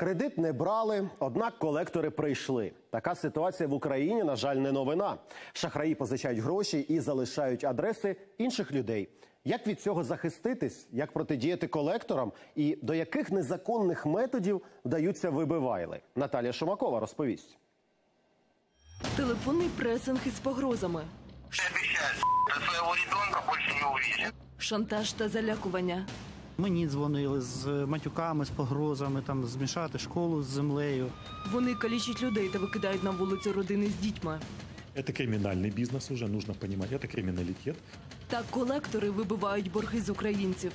Кредит не брали, однак колектори прийшли. Така ситуація в Україні, на жаль, не новина. Шахраї позичають гроші і залишають адреси інших людей. Як від цього захиститись, як протидіяти колекторам і до яких незаконних методів вдаються вибивайли? Наталія Шумакова розповість. Телефонний пресинг із погрозами, ты своего ребенка больше не увидишь. шантаж та залякування. Мені дзвонили з матюками, з погрозами, там змішати школу з землею. Вони калічать людей та викидають на вулицю родини з дітьми. Это криминальный бизнес уже, нужно понимать, это криминалитет. Так колектори вибивають борги з українців.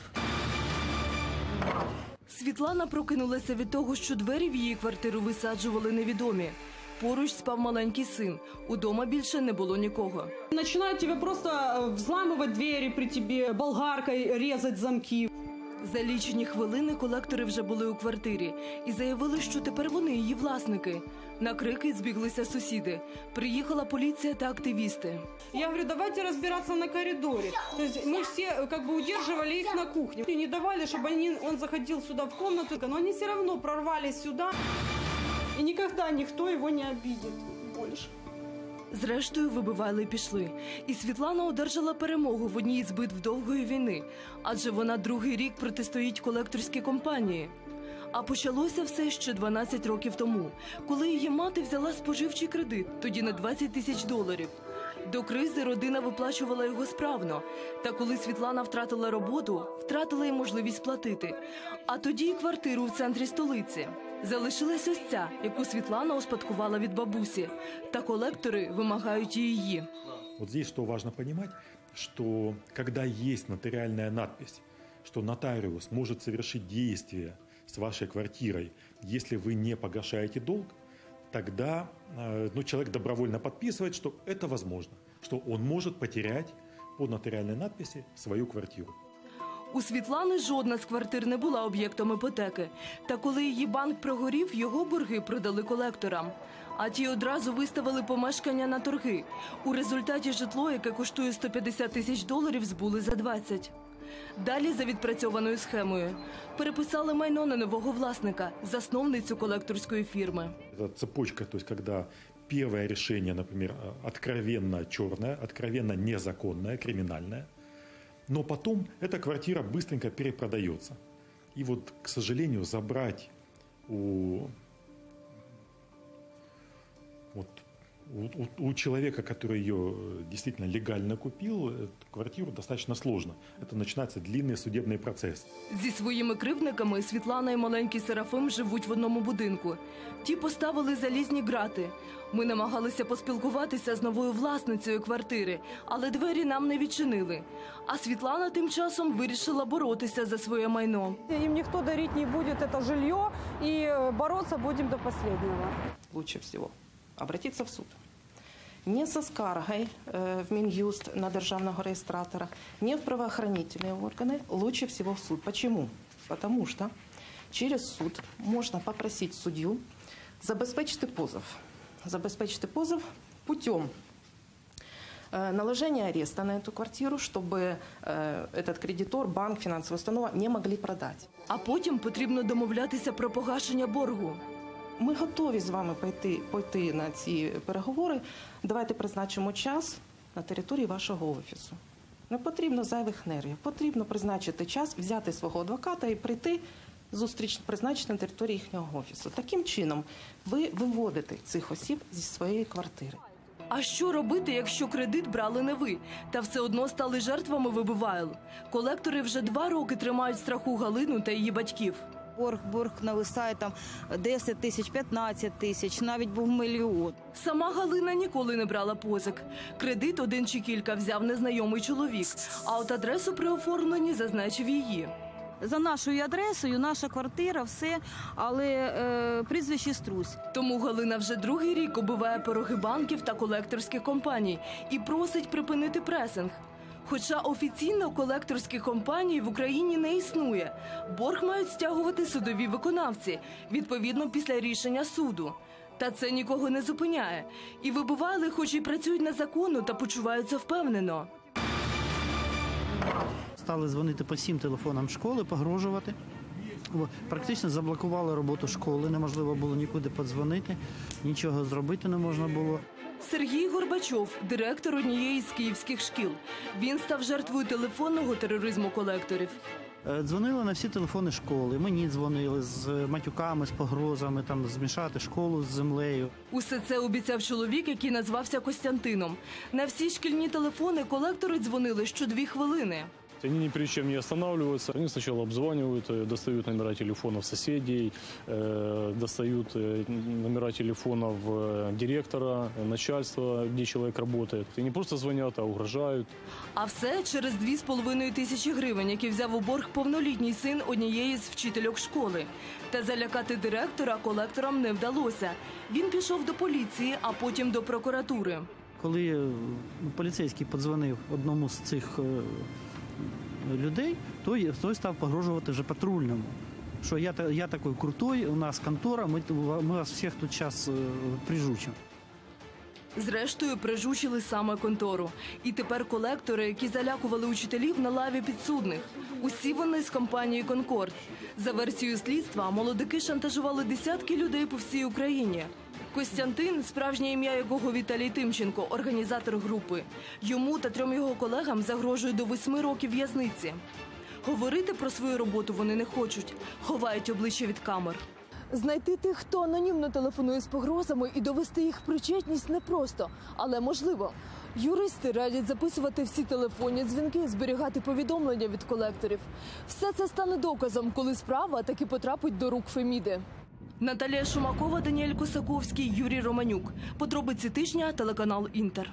Світлана прокинулася від того, що двері в її квартиру висаджували невідомі. Поруч спав маленький син. Удома більше не було нікого. Начинают тебе просто э, взламывать двери при тебе, болгаркой резать замки. За лічені хвилини колектори вже були у квартирі і заявили, що тепер вони її власники. На крики збіглися сусіди. Приїхала поліція та активісти. Я говорю, давайте разбираться на коридоре. То есть мы все э, как бы удерживали их на кухне. И не давали, чтобы они, он заходил сюда в комнату, но они все равно прорвались сюда. И никогда никто его не обидит больше. Зрештою, вибивали і пішли. І Світлана одержала перемогу в одній із битв довгої війни, адже вона другий рік протистоїть колекторській компанії. А почалося все ще 12 років тому, коли її мати взяла споживчий кредит, тоді на 20 тисяч доларів. До кризи родина виплачувала його справно. Та коли Світлана втратила роботу, втратила й можливість платити. А тоді й квартиру в центрі столиці. Залишилась ось ця, яку Світлана успадкувала від бабусі. Та колектори вимагають і її. Вот здесь что важно понимать, что когда есть нотариальная надпись, что нотариус может совершить действие с вашей квартирой, если вы не погашаете долг, тогда э, ну, человек добровольно подписывает, что это возможно, что он может потерять по нотариальной надписи свою квартиру. У Світлани жодна з квартир не була об'єктом іпотеки. Та коли її банк прогорів, його борги продали колекторам. А ті одразу виставили помешкання на торги. У результаті житло, яке коштує 150 тисяч доларів, збули за 20. Далі за відпрацьованою схемою переписали майно на нового власника, засновницю колекторської фірми. Это цепочка, то есть когда первое решение, например, э, откровенно черное, откровенно незаконное, криминальное, но потом эта квартира быстренько перепродается. И вот, к сожалению, забрать у, вот, у, у- у человека, который ее э, действительно легально купил, эту квартиру достаточно сложно. Это начинается длинный судебный процесс. Зі своїми кривдниками Світлана і маленький Серафим живуть в одному будинку. Ті поставили залізні грати. Ми намагалися поспілкуватися з новою власницею квартири, але двері нам не відчинили. А Світлана тим часом вирішила боротися за своє майно. Им никто дарить не будет это жилье, и э, бороться будем до последнего. лучше всего обратиться в суд. Не со скаргой э, в Минюст на державного реєстратора, не в правоохранительные органы, лучше всего в суд. Почему? Потому что через суд можно попросить судью забезпечити позов. Забезпечити позов путем э, наложения ареста на эту квартиру, чтобы э, этот кредитор, банк, финансовая установа не могли продать. А потім потрібно домовлятися про погашення боргу. Ми готові з вами пойти, пойти на ці переговори. Давайте призначимо час на території вашого офісу. Не потрібно зайвих нервів. Потрібно призначити час, взяти свого адвоката і прийти зустріч призначити на території їхнього офісу. Таким чином, ви виводите цих осіб зі своєї квартири. А що робити, якщо кредит брали не ви, та все одно стали жертвами вибивайл? Колектори вже два роки тримають страху Галину та її батьків. Борг, борг нависає там 10 тисяч, 15 тисяч, навіть був мільйон. Сама Галина ніколи не брала позик. Кредит один чи кілька взяв незнайомий чоловік, а от адресу при оформленні зазначив її. За нашою адресою, наша квартира, все, але е, прізвище Струсь. Тому Галина вже другий рік оббиває пороги банків та колекторських компаній і просить припинити пресинг. Хоча офіційно колекторських компаній в Україні не існує. Борг мають стягувати судові виконавці, відповідно після рішення суду. Та це нікого не зупиняє. І вибивали, хоч і працюють незаконно та почуваються впевнено. Стали дзвонити по всім телефонам школи, погрожувати. Практично заблокували роботу школи, неможливо було нікуди подзвонити, нічого зробити не можна було. Сергій Горбачов, директор однієї з київських шкіл. Він став жертвою телефонного тероризму колекторів. Е, Дзвонили на всі телефони школи. Мені дзвонили з матюками, з погрозами, там змішати школу з землею. Усе це обіцяв чоловік, який назвався Костянтином. На всі шкільні телефони колектори дзвонили що дві хвилини. Они ни перед чем не останавливаются. Они сначала обзванивают, э, достают номера телефонов соседей, э, достают э, номера телефонов э, директора, э, начальства, где человек работает. И не просто звонят, а угрожают. А все через дві з половиною тисячі гривень, які взяв у борг повнолітній син однієї з вчительок школи. Та залякати директора колекторам не вдалося. Він пішов до поліції, а потім до прокуратури. Коли е, поліцейський подзвонив одному з цих е, людей, той, той став погрожувати вже патрульному. Що я, я такий крутой, у нас контора, ми, ми вас всіх тут зараз прижучимо. Зрештою, прижучили саме контору. І тепер колектори, які залякували учителів на лаві підсудних. Усі вони з компанії Конкорд. За версією слідства, молодики шантажували десятки людей по всій Україні. Костянтин, справжнє ім'я якого Віталій Тимченко, організатор групи. Йому та трьом його колегам загрожує до восьми років в'язниці. Говорити про свою роботу вони не хочуть, ховають обличчя від камер. Знайти тих, хто анонімно телефонує з погрозами і довести їх причетність непросто, але можливо. Юристи радять записувати всі телефонні дзвінки, зберігати повідомлення від колекторів. Все це стане доказом, коли справа таки потрапить до рук Феміди. Наталія Шумакова, Даніель Косаковський, Юрій Романюк. Подробиці тижня, телеканал Інтер.